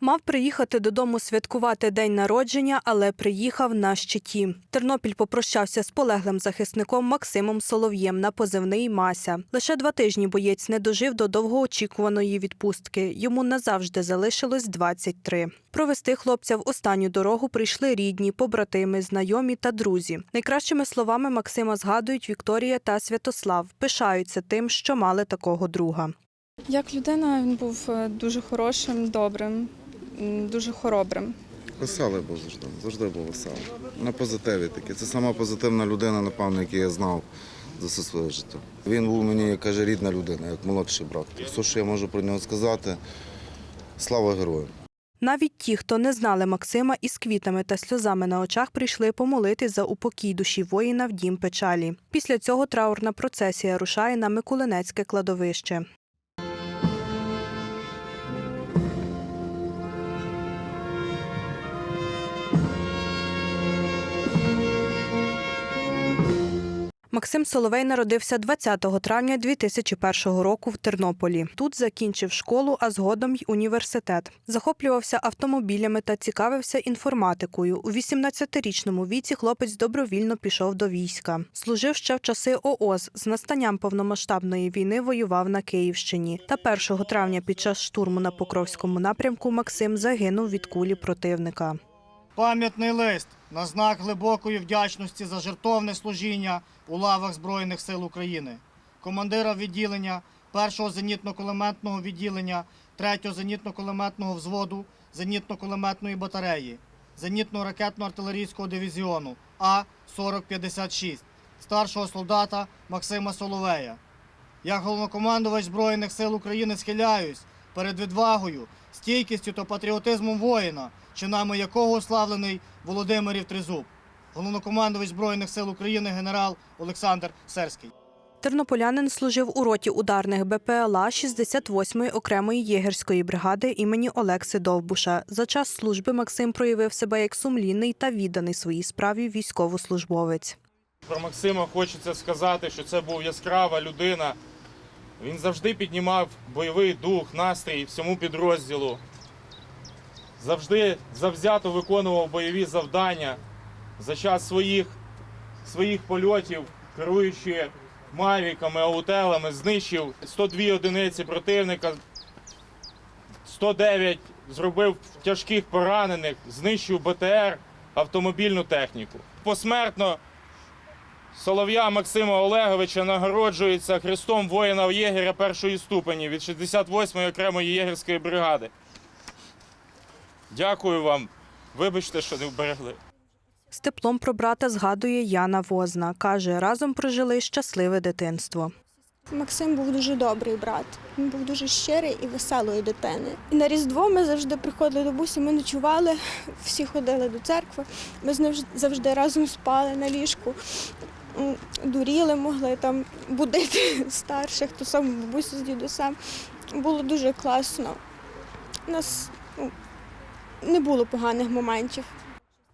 Мав приїхати додому святкувати день народження, але приїхав на щиті. Тернопіль попрощався з полеглим захисником Максимом Солов'єм на позивний Мася. Лише два тижні боєць не дожив до довгоочікуваної відпустки. Йому назавжди залишилось 23. Провести хлопця в останню дорогу прийшли рідні, побратими, знайомі та друзі. Найкращими словами Максима згадують Вікторія та Святослав. Пишаються тим, що мали такого друга. Як людина він був е, дуже хорошим, добрим, дуже хоробрим. Веселий був завжди, завжди був веселий. На позитиві такий. Це сама позитивна людина, напевно, яку я знав за все своє життя. Він був мені, як каже, рідна людина, як молодший брат. Все, що я можу про нього сказати, слава герою. Навіть ті, хто не знали Максима, із квітами та сльозами на очах прийшли помолитись за упокій душі воїна в дім печалі. Після цього траурна процесія рушає на Миколинецьке кладовище. Максим Соловей народився 20 травня 2001 року в Тернополі. Тут закінчив школу, а згодом й університет. Захоплювався автомобілями та цікавився інформатикою. У 18-річному віці хлопець добровільно пішов до війська. Служив ще в часи ООС. З настанням повномасштабної війни воював на Київщині. Та 1 травня під час штурму на Покровському напрямку Максим загинув від кулі противника. Пам'ятний лист на знак глибокої вдячності за жертовне служіння у лавах Збройних сил України, командира відділення 1-го зенітно-кулеметного відділення 3-го зенітно-кулеметного взводу зенітно-кулеметної батареї, зенітно-ракетно-артилерійського дивізіону А-4056, старшого солдата Максима Соловея. Як головнокомандувач Збройних сил України схиляюсь перед відвагою, стійкістю та патріотизмом воїна, чинами якого уславлений Володимирів Тризуб, головнокомандувач Збройних сил України генерал Олександр Серський. Тернополянин служив у роті ударних БПЛА 68-ї окремої єгерської бригади імені Олекси Довбуша. За час служби Максим проявив себе як сумлінний та відданий своїй справі військовослужбовець. Про Максима хочеться сказати, що це був яскрава людина. Він завжди піднімав бойовий дух, настрій всьому підрозділу. Завжди завзято виконував бойові завдання за час своїх, своїх польотів, керуючи мавіками, аутелами, знищив 102 одиниці противника, 109 зробив тяжких поранених, знищив БТР, автомобільну техніку. Посмертно Солов'я Максима Олеговича нагороджується Христом воїна єгеря першої ступені від 68-ї окремої єгерської бригади. Дякую вам. Вибачте, що не вберегли. З теплом про брата згадує Яна Возна. Каже, разом прожили щасливе дитинство. Максим був дуже добрий брат. Він був дуже щирий і веселої дитини. І на Різдво ми завжди приходили до бусі, ми ночували, всі ходили до церкви. Ми з ним завжди разом спали на ліжку, дуріли, могли там будити старших, ту саму бабусю з дідусем. Було дуже класно. У нас ну, не було поганих моментів.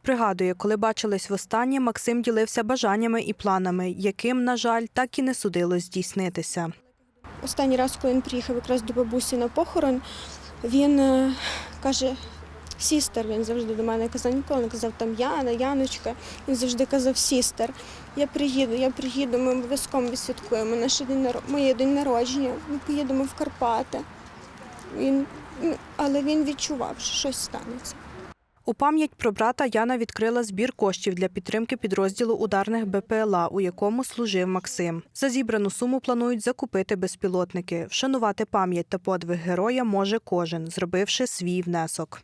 Пригадує, коли бачились востаннє, Максим ділився бажаннями і планами, яким, на жаль, так і не судилось здійснитися. Останній раз, коли він приїхав якраз до бабусі на похорон, він е, каже, сістер, він завжди до мене казав, ніколи не казав там Яна, Яночка. Він завжди казав сістер. Я приїду, я приїду, ми обов'язково відсвяткуємо наш день моє день народження. Ми поїдемо в Карпати. Він, ну, але він відчував, що щось станеться. У пам'ять про брата Яна відкрила збір коштів для підтримки підрозділу ударних БПЛА, у якому служив Максим. За зібрану суму планують закупити безпілотники. Вшанувати пам'ять та подвиг героя може кожен, зробивши свій внесок.